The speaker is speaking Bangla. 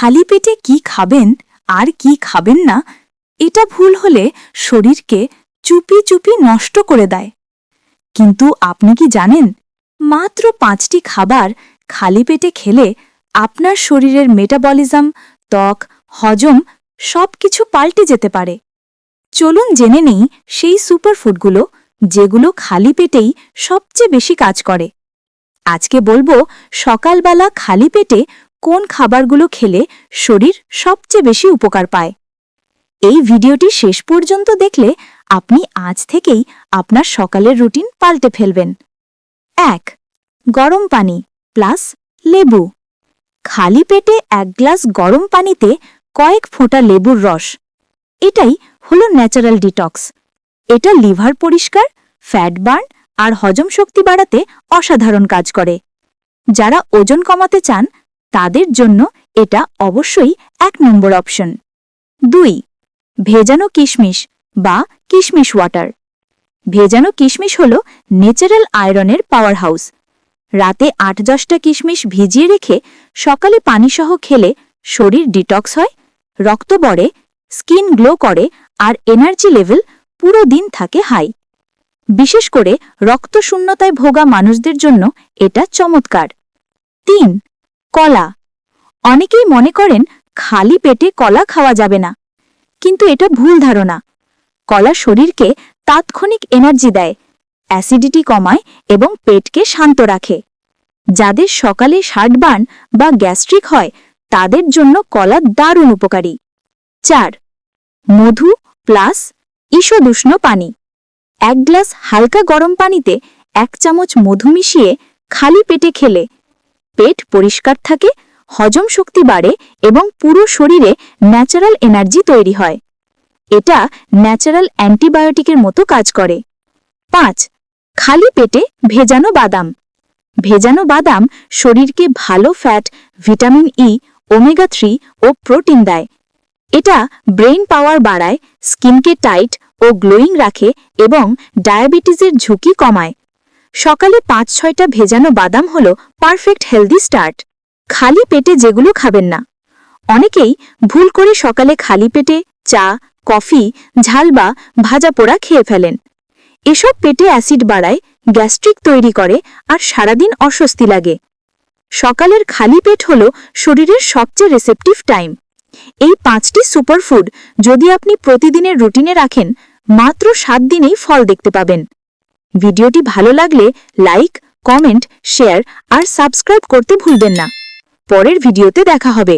খালি পেটে কি খাবেন আর কি খাবেন না, এটা ভুল হলে শরীরকে চুপি চুপি নষ্ট করে দেয়। কিন্তু আপনি কি জানেন, মাত্র পাঁচটি খাবার খালি পেটে খেলে আপনার শরীরের মেটাবলিজম, ত্বক, হজম সব কিছু পাল্টে যেতে পারে। চলুন জেনে নেই সেই সুপারফুডগুলো যেগুলো খালি পেটেই সবচেয়ে বেশি কাজ করে। আজকে বলব, সকালবেলা খালি পেটে কোন খাবারগুলো খেলে শরীর সবচেয়ে বেশি উপকার পায়। এই ভিডিওটি শেষ পর্যন্ত দেখলে আপনি আজ থেকেই আপনার সকালের রুটিন পাল্টে ফেলবেন। এক, গরম পানি প্লাস লেবু। খালি পেটে এক গ্লাস গরম পানিতে কয়েক ফোঁটা লেবুর রস। এটাই হলো ন্যাচারাল ডিটক্স। এটা লিভার পরিষ্কার, ফ্যাট বার্ন আর হজম শক্তি বাড়াতে অসাধারণ কাজ করে। যারা ওজন কমাতে চান তাদের জন্য এটা অবশ্যই এক নম্বর অপশন। দুই, ভেজানো কিশমিশ বা কিশমিশ ওয়াটার। ভেজানো কিশমিশ হল ন্যাচারাল আয়রনের পাওয়ার হাউস রাতে আট দশটা কিশমিশ ভিজিয়ে রেখে সকালে পানিসহ খেলে শরীর ডিটক্স হয়, রক্ত বড়ে স্কিন গ্লো করে আর এনার্জি লেভেল পুরো দিন থাকে হাই। বিশেষ করে রক্তশূন্যতায় ভোগা মানুষদের জন্য এটা চমৎকার। তিন কলা। অনেকেই মনে করেন খালি পেটে কলা খাওয়া যাবে না। কিন্তু এটা ভুল ধারণা। কলা শরীরকে তাৎক্ষণিক এনার্জি দেয়, অ্যাসিডিটি কমায় এবং পেটকে শান্ত রাখে। যাদের সকালে ষাটবান বা গ্যাস্ট্রিক হয়, তাদের জন্য কলা দারুণ উপকারী। চার, মধু প্লাস ঈষদুষ্ণ পানি। এক গ্লাস হালকা গরম পানিতে এক চামচ মধু মিশিয়ে খালি পেটে খেলে পেট পরিষ্কার থাকে, হজম শক্তি বাড়ে এবং পুরো শরীরে ন্যাচারাল এনার্জি তৈরি হয়। এটা ন্যাচারাল অ্যান্টিবায়োটিকের মতো কাজ করে। পাঁচ, খালি পেটে ভেজানো বাদাম। ভেজানো বাদাম শরীরকে ভালো fat vitamin E omega three ও প্রোটিন দেয়। এটা ব্রেইন পাওয়ার বাড়ায় স্কিনকে টাইট ও গ্লোয়িং রাখে এবং ডায়াবেটিসের ঝুঁকি কমায়। সকালে পাঁচ, ছয়টা ভেজানো বাদাম হল পারফেক্ট হেলদি স্টার্ট খালি পেটে যেগুলো খাবেন না। অনেকেই ভুল করে সকালে খালি পেটে চা, কফি, ঝাল বা ভাজা পোড়া খেয়ে ফেলেন। এসব পেটে অ্যাসিড বাড়ায় গ্যাস্ট্রিক তৈরি করে আর সারাদিন অস্বস্তি লাগে। সকালের খালি পেট হল শরীরের সবচেয়ে রিসেপটিভ টাইম এই পাঁচটি সুপারফুড যদি আপনি প্রতিদিনের রুটিনে রাখেন, মাত্র সাত দিনেই ফল দেখতে পাবেন। ভিডিওটি ভালো লাগলে লাইক, কমেন্ট, শেয়ার আর সাবস্ক্রাইব করতে ভুলবেন না। পরের ভিডিওতে দেখা হবে।